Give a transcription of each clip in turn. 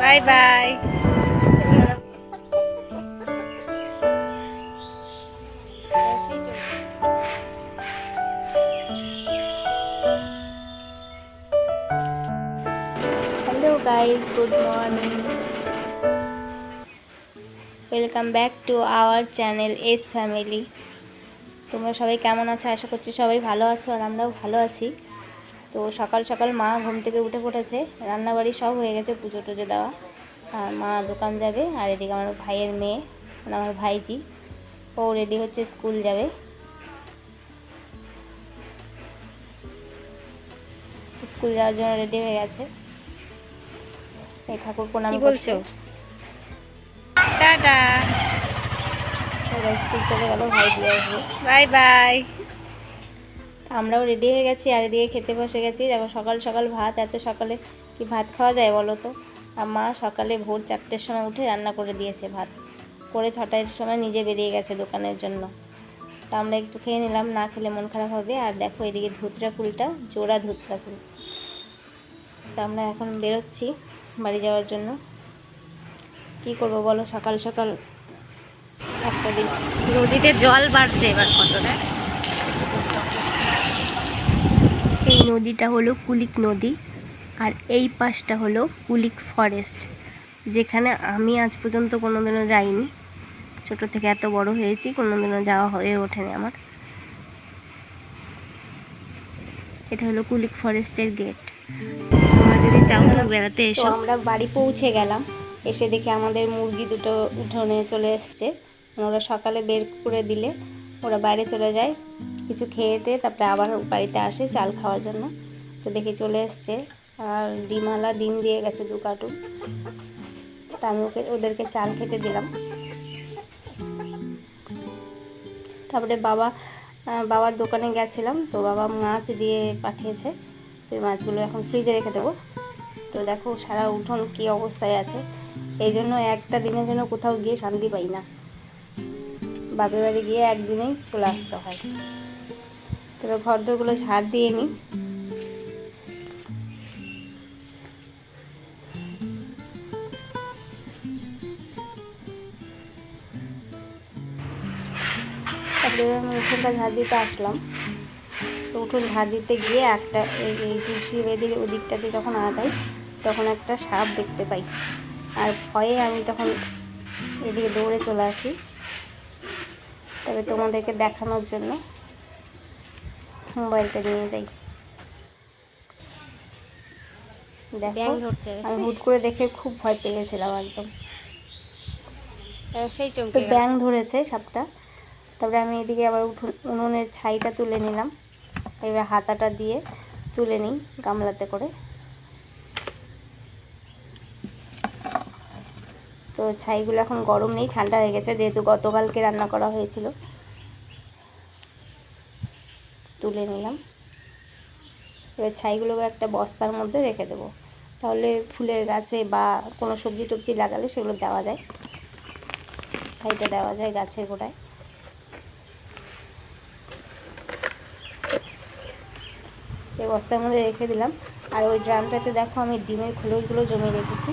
Bye bye. Hello guys good morning welcome back to our channel S family তোমরা সবাই কেমন আছো? আশা করছি সবাই ভালো আছো আর আমরাও ভালো আছি। তো সকাল সকাল মা ঘুম থেকে উঠে পড়েছে রান্নাবাড়ি সব হয়ে গেছে পুজো টুজো দেওয়া। আর মা দোকান যাবে আর এদিকে আমার ভাইয়ের মেয়ে মানে আমার ভাইজি ও রেডি হচ্ছে স্কুল যাবে। স্কুল যাওয়ার জন্য রেডি হয়ে গেছে। এই ঠাকুর প্রণাম বলছো? টাটা। স্কুল চলে গেল ভাই দিয়ে আসবে। Bye bye. আমরাও রেডি হয়ে গেছি আর এদিকে খেতে বসে গেছি। দেখো সকাল সকাল ভাত, এত সকালে কি ভাত খাওয়া যায় বলো তো? আর মা সকালে ভোর চারটের সময় উঠে রান্না করে দিয়েছে ভাত। করে ছটার সময় নিজে বেরিয়ে গেছে দোকানের জন্য। তা আমরা একটু খেয়ে নিলাম, না খেলে মন খারাপ হবে। আর দেখো এদিকে ধুতরা ফুলটা, জোড়া ধুতরা ফুল। তা আমরা এখন বেরোচ্ছি বাড়ি যাওয়ার জন্য। কি করব বলো? সকাল সকাল একটা দিন। নদীতে জল বাড়ছে এবার কতটা এই নদীটা হলো কুলিক নদী আর এই পাশটা হলো কুলিক ফরেস্ট, যেখানে আমি আজ পর্যন্ত কোনোদিনও যাইনি। ছোট থেকে এত বড় হয়েছি, কোনোদিনও যাওয়া হয়ে ওঠেনি আমার। এটা হলো কুলিক ফরেস্টের গেট। যদি চাও বেড়াতে এসো। আমরা বাড়ি পৌঁছে গেলাম। এসে দেখি আমাদের মুরগি দুটো উঠোনে চলে এসছে। ওরা সকালে বের করে দিলে ওরা বাইরে চলে যায়। কিছু খেয়ে টেয়ে তারপরে আবার বাড়িতে আসে চাল খাওয়ার জন্য। তো দেখি চলে এসছে। আর ডিমওয়ালা ডিম দিয়ে গেছে দু কার্টুন। তা আমি ওকে, ওদেরকে চাল খেতে দিলাম। তারপরে বাবা বাবার দোকানে গেছিলাম। তো বাবা মাছ দিয়ে পাঠিয়েছে। তো মাছগুলো এখন ফ্রিজে রেখে দেবো। তো দেখো সারা উঠোন কী অবস্থায় আছে। এই জন্য একটা দিনের জন্য কোথাও গিয়ে শান্তি পাই না। বাপের বাড়ি গিয়ে একদিনেই চলে আসতে হয়। তবে ঘর দরগুলো ঝাড় দিয়ে নিই। তারপরে আমি উঠোনটা ঝাড় দিতে আসলাম। তো উঠোন ঝাড় দিতে গিয়ে একটা এই তুলসী বেদির ওদিকটাতে যখন আগাই, তখন একটা সাপ দেখতে পাই। আর ভয়ে আমি তখন এদিকে দৌড়ে চলে আসি। তবে তোমাদেরকে দেখানোর জন্য মোবাইলটা নিয়ে যাই। দেখো আমি হুট করে দেখে খুব ভয় পেয়ে গেছিলাম একদম সেই চমকে ব্যাং ধরেছে সাপটা। তারপরে আমি এদিকে আবার উঠোন উনুনের ছাইটা তুলে নিলাম। এবার হাতাটা দিয়ে তুলে নিই গামলাতে করে। তো ছাইগুলো এখন গরম নেই ঠান্ডা হয়ে গেছে যেহেতু গতকালকে রান্না করা হয়েছিল। তুলে নিলাম। এবার ছাইগুলোকে একটা বস্তার মধ্যে রেখে দেবো। তাহলে ফুলের গাছে বা কোনো সবজি টবজি লাগালে সেগুলো দেওয়া যায়। ছাইটা দেওয়া যায় গাছের গোড়ায়। এই বস্তার মধ্যে রেখে দিলাম। আর ওই ড্রামটাতে দেখো আমি ডিমের খোলসগুলো জমিয়ে রেখেছি।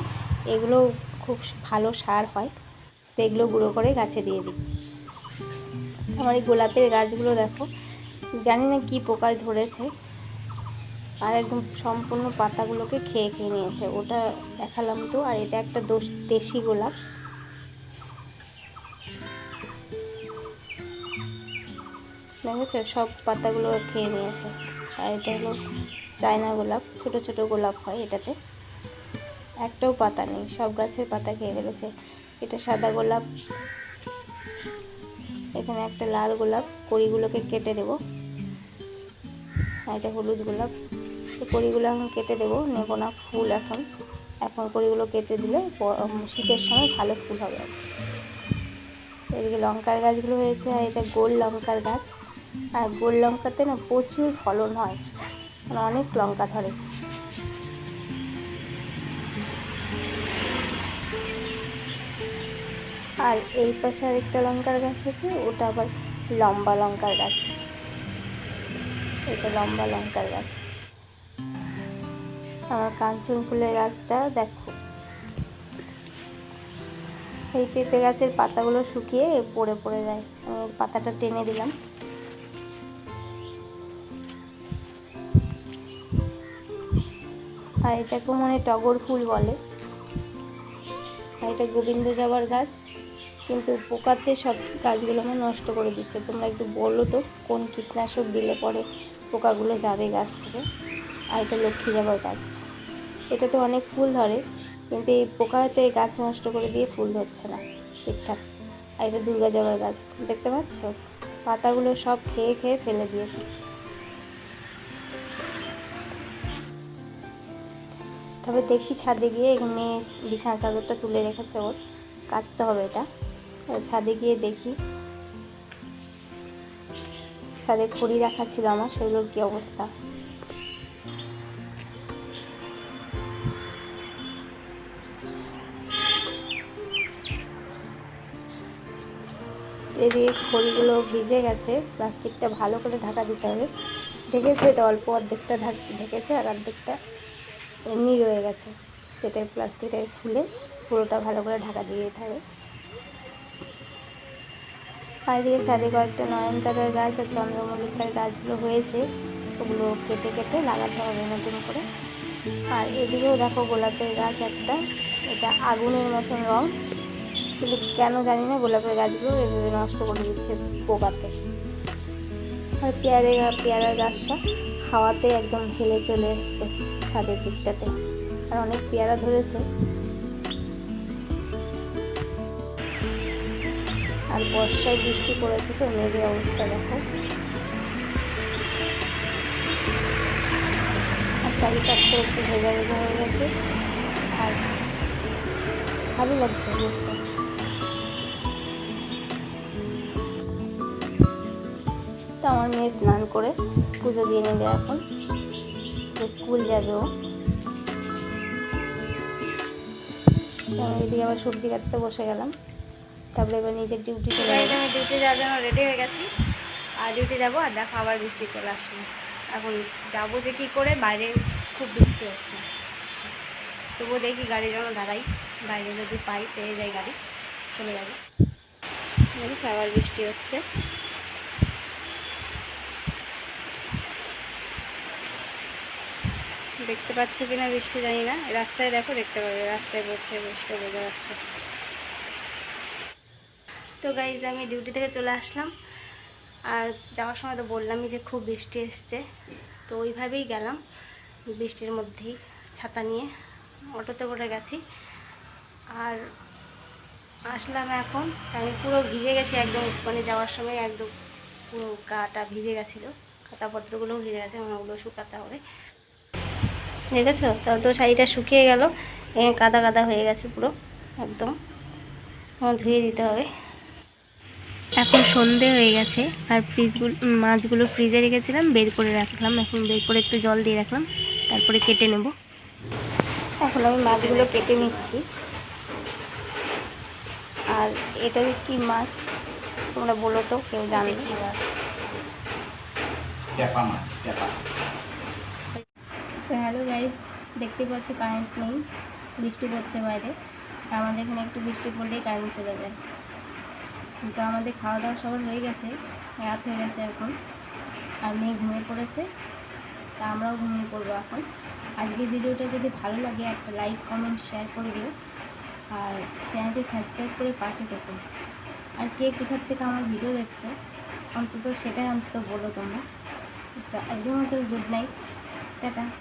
এগুলো খুব ভালো সার হয়। তো এগুলো গুঁড়ো করে গাছে দিয়ে দিই। আমার এই গোলাপের গাছগুলো দেখো জানি না কি পোকায় ধরেছে। আর একদম সম্পূর্ণ পাতাগুলোকে খেয়ে খেয়ে নিয়েছে। ওটা দেখালাম তো, আর এটা একটা দোষ, দেশি গোলাপ। দেখেছ? সব পাতাগুলো খেয়ে নিয়েছে। আর এটা হলো চায়না গোলাপ, ছোট ছোট গোলাপ হয় এটাতে। একটাও পাতা নেই, সব গাছের পাতা খেয়ে ফেলেছে। এটা সাদা গোলাপ, এখানে একটা লাল গোলাপ, কড়িগুলোকে কেটে দেবো। আর এটা হলুদ গোলাপ। তো কড়িগুলো এখন কেটে দেবো, নেব না ফুল এখন। এখন কড়িগুলো কেটে দিলে শীতের সময় ভালো ফুল হবে। এদিকে লঙ্কার গাছগুলো হয়েছে, আর এটা গোল লঙ্কার গাছ। আর গোল লঙ্কাতে না প্রচুর ফলন হয়। মানে অনেক লঙ্কা ধরে। আর এই পাশে আরেকটা লঙ্কার গাছ আছে, ওটা আবার লম্বা লঙ্কার গাছ। এটা লম্বা লঙ্কার গাছ। আমার কাঞ্চন ফুলের গাছটা দেখো। এই পেঁপে গাছের পাতাগুলো শুকিয়ে পড়ে পড়ে যায়। পাতাটা টেনে দিলাম। আর এটাকে মনে টগর ফুল বলে। আর এটা গোবিন্দ জবার গাছ। কিন্তু পোকাতে সব গাছগুলো আমার নষ্ট করে দিচ্ছে। তোমরা একটু বলো তো, কোন কীটনাশক দিলে পরে পোকাগুলো যাবে গাছ থেকে, আর এটা লক্ষ্মী জবার গাছ। এটাতে অনেক ফুল ধরে, কিন্তু এই পোকাতে গাছ নষ্ট করে দিয়ে ফুল ধরছে না ঠিকঠাক। আর এটা দুর্গা জবার গাছ, দেখতে পাচ্ছ? পাতাগুলো সব খেয়ে খেয়ে ফেলে দিয়েছে। তবে দেখি ছাদে গিয়ে মেয়ে বিছানা চাদরটা তুলে রেখেছে ওর, কাটতে হবে এটা। ছাদে গিয়ে দেখি ছাদে খড়ি রাখা ছিল আমার, সেগুলোর কি অবস্থা? এদিকে খড়িগুলো ভিজে গেছে, প্লাস্টিকটা ভালো করে ঢাকা দিতে হবে। ঢেকেছে তো, অল্প অর্ধেকটা ঢাক, ঢেকেছে আর অর্ধেকটা এমনি রয়ে গেছে। সেটাই প্লাস্টিকটা খুলে পুরোটা ভালো করে ঢাকা দিয়ে দিতে হবে। আর এদিকে ছাদে কয়েকটা নয়নতারার গাছ আর চন্দ্রমল্লিকার গাছগুলো হয়েছে, ওগুলো কেটে কেটে লাগাতে হবে নতুন করে। আর এদিকেও দেখো গোলাপের গাছ একটা, এটা আগুনের মতন রং, কিন্তু কেন জানি না গোলাপের গাছগুলো এভাবে নষ্ট করে দিচ্ছে পোকাতে আর পেয়ারে, পেয়ারার গাছটা হাওয়াতে একদম হেলে চলে এসছে ছাদের দিকটাতে। আর অনেক পেয়ারা ধরেছে আর বর্ষায় বৃষ্টি পড়েছে তো মেঘের অবস্থা দেখো। আর চারিপাশটা একটু ভেজা ভেজা হয়ে গেছে। আর ভালো লাগছে তো আমার মেয়ে স্নান করে পুজো দিয়ে নেবে এখন। স্কুল যাবে ও। এদিকে আবার সবজি কাটতে বসে গেলাম। তারপরে এবার নিজের ডিউটি চলে আমি ডিউটি যাওয়ার জন্য রেডি হয়ে গেছি। আর ডিউটি যাব আর দেখো আবার বৃষ্টি চলে আসলো। এখন যাব যে কী করে বাইরে খুব বৃষ্টি হচ্ছে। তবুও দেখি গাড়ি যেন দাঁড়াই। বাইরে যদি পাই পেয়ে যাই গাড়ি চলে যাবে। দেখছি আবার বৃষ্টি হচ্ছে। দেখতে পাচ্ছ কিনা বৃষ্টি জানি না। রাস্তায় দেখো দেখতে পাবে। রাস্তায় পড়ছে বৃষ্টি বোঝা যাচ্ছে। তো গাইজ আমি ডিউটি থেকে চলে আসলাম। আর যাওয়ার সময় তো বললামই যে খুব বৃষ্টি এসছে। তো ওইভাবেই গেলাম বৃষ্টির মধ্যেই ছাতা নিয়ে, অটোতে করে গেছি। আর আসলাম এখন। আমি পুরো ভিজে গেছি একদম মানে যাওয়ার সময় একদম পুরো গাটা ভিজে গেছিল। খাতাপত্রগুলোও ভিজে গেছে মানে ওগুলো শুকাতে হবে। দেখেছ? তো তো শাড়িটা শুকিয়ে গেল। কাদা কাদা হয়ে গেছে পুরো, একদম। ধুয়ে দিতে হবে। এখন সন্ধে হয়ে গেছে আর ফ্রিজগুলো মাছগুলো ফ্রিজে রেখেছিলাম বের করে রাখলাম। এখন বের করে একটু জল দিয়ে রাখলাম তারপরে কেটে নেব। এখন আমি মাছগুলো কেটে নিচ্ছি। আর এটা কি মাছ? তোমরা বলো তো কেউ জানে হ্যালো গাইস দেখতে পাচ্ছি কারেন্ট নেই বৃষ্টি পড়ছে বাইরে। আর আমাদের এখানে একটু বৃষ্টি পড়লেই কারেন্ট চলে যায়। কিন্তু আমাদের খাওয়া দাওয়া সবার হয়ে গেছে, রাত হয়ে গেছে এখন। আর মেয়ে ঘুমিয়ে পড়েছে, তা আমরাও ঘুমিয়ে পড়ব এখন। আজকের ভিডিওটা যদি ভালো লাগে, একটা লাইক কমেন্ট শেয়ার করে দিও। আর চ্যানেলটি সাবস্ক্রাইব করে পাশে থেকো। আর কে কোথার থেকে আমার ভিডিও দেখছ, অন্তত সেটাই অন্তত বলো তোমরা। তো একদম গুড নাইট টাটা।